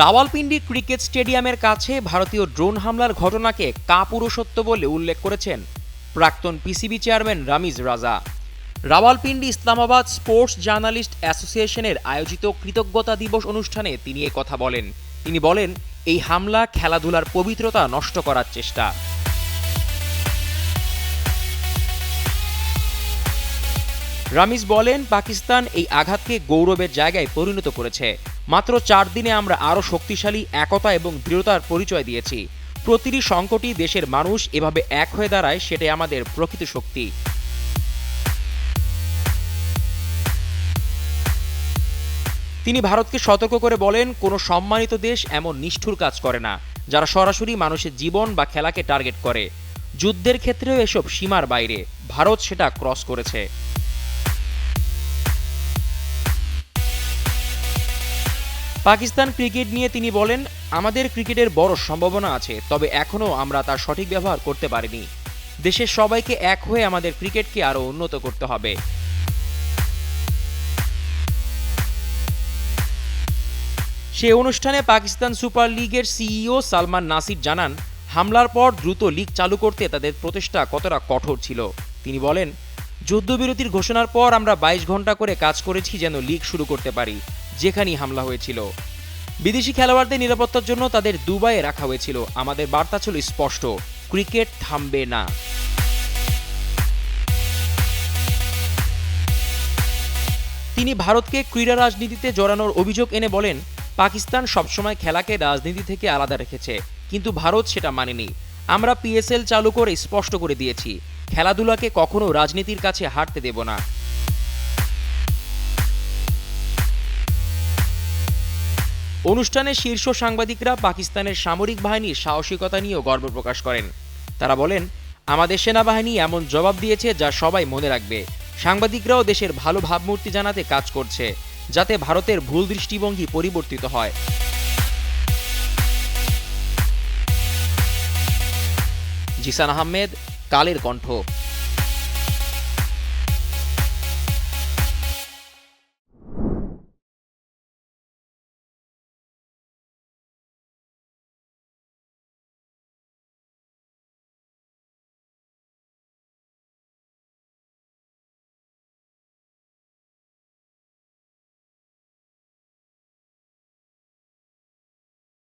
Rawalpindi cricket স্টেডিয়ামের কাছে ভারতীয় ড্রোন হামলার ঘটনাকে কাপুরুষত্ব বলে উল্লেখ করেছেন প্রাক্তন পিসিবি চেয়ারম্যান রামিজ রাজা। রাওয়ালপিন্ডি ইসলামাবাদ স্পোর্টস জার্নালিস্ট অ্যাসোসিয়েশনের আয়োজিত কৃতজ্ঞতা দিবস অনুষ্ঠানে তিনি কথা বলেন। তিনি বলেন, এই হামলা খেলাধুলার পবিত্রতা নষ্ট করার চেষ্টা। রামিজ বলেন, পাকিস্তান এই আঘাতকে গৌরবের জায়গায় পরিণত করেছে। মাত্র চার দিনে আমরা আরও শক্তিশালী, একতা এবং দৃঢ়তার পরিচয় দিয়েছি। প্রতিটি সংকটই দেশের মানুষ এভাবে এক হয়ে দাঁড়ায়, সেটাই আমাদের প্রকৃত শক্তি। তিনি ভারতকে সতর্ক করে বলেন, কোনো সম্মানিত দেশ এমন নিষ্ঠুর কাজ করে না, যারা সরাসরি মানুষের জীবন বা খেলাকে টার্গেট করে। যুদ্ধের ক্ষেত্রেও এসব সীমার বাইরে, ভারত সেটা ক্রস করেছে। পাকিস্তান ক্রিকেট নিয়ে তিনি বলেন, আমাদের ক্রিকেটের বড় সম্ভাবনা আছে, তবে এখনও আমরা তার সঠিক ব্যবহার করতে পারিনি। দেশের সবাইকে এক হয়ে আমাদের ক্রিকেটকে আরও উন্নত করতে হবে। সে অনুষ্ঠানে পাকিস্তান সুপার লিগের সিইও সালমান নাসির জানান, হামলার পর দ্রুত লিগ চালু করতে তাদের প্রচেষ্টা কতটা কঠোর ছিল। তিনি বলেন, যুদ্ধবিরতির ঘোষণার পর আমরা বাইশ ঘণ্টা করে কাজ করেছি যেন লিগ শুরু করতে পারি। যেখানেই হামলা হয়েছিল। বিদেশি খেলোয়াড়দের নিরাপত্তার জন্য তাদের দুবাইয়ে রাখা হয়েছিল। আমাদের বার্তা ছিল স্পষ্ট, ক্রিকেট থামবে না। তিনি ভারতকে ক্রীড়া রাজনীতিতে জড়ানোর অভিযোগ এনে বলেন, পাকিস্তান সবসময় খেলাকে রাজনীতি থেকে আলাদা রেখেছে, কিন্তু ভারত সেটা মানেনি। আমরা পিএসএল চালু করে স্পষ্ট করে দিয়েছি, খেলাধুলাকে কখনো রাজনীতির কাছে হাঁটতে দেব না। অনুষ্ঠানে শীর্ষ সাংবাদিকরা পাকিস্তানের সামরিক বাহিনীর সাহসিকতা নিয়েও গর্ব প্রকাশ করেন। তারা বলেন, আমাদের সেনাবাহিনী এমন জবাব দিয়েছে যা সবাই মনে রাখবে। সাংবাদিকরাও দেশের ভালো ভাবমূর্তি জানাতে কাজ করছে, যাতে ভারতের ভুল দৃষ্টিভঙ্গি পরিবর্তিত হয়। জিসান আহমেদ, কালের কণ্ঠ।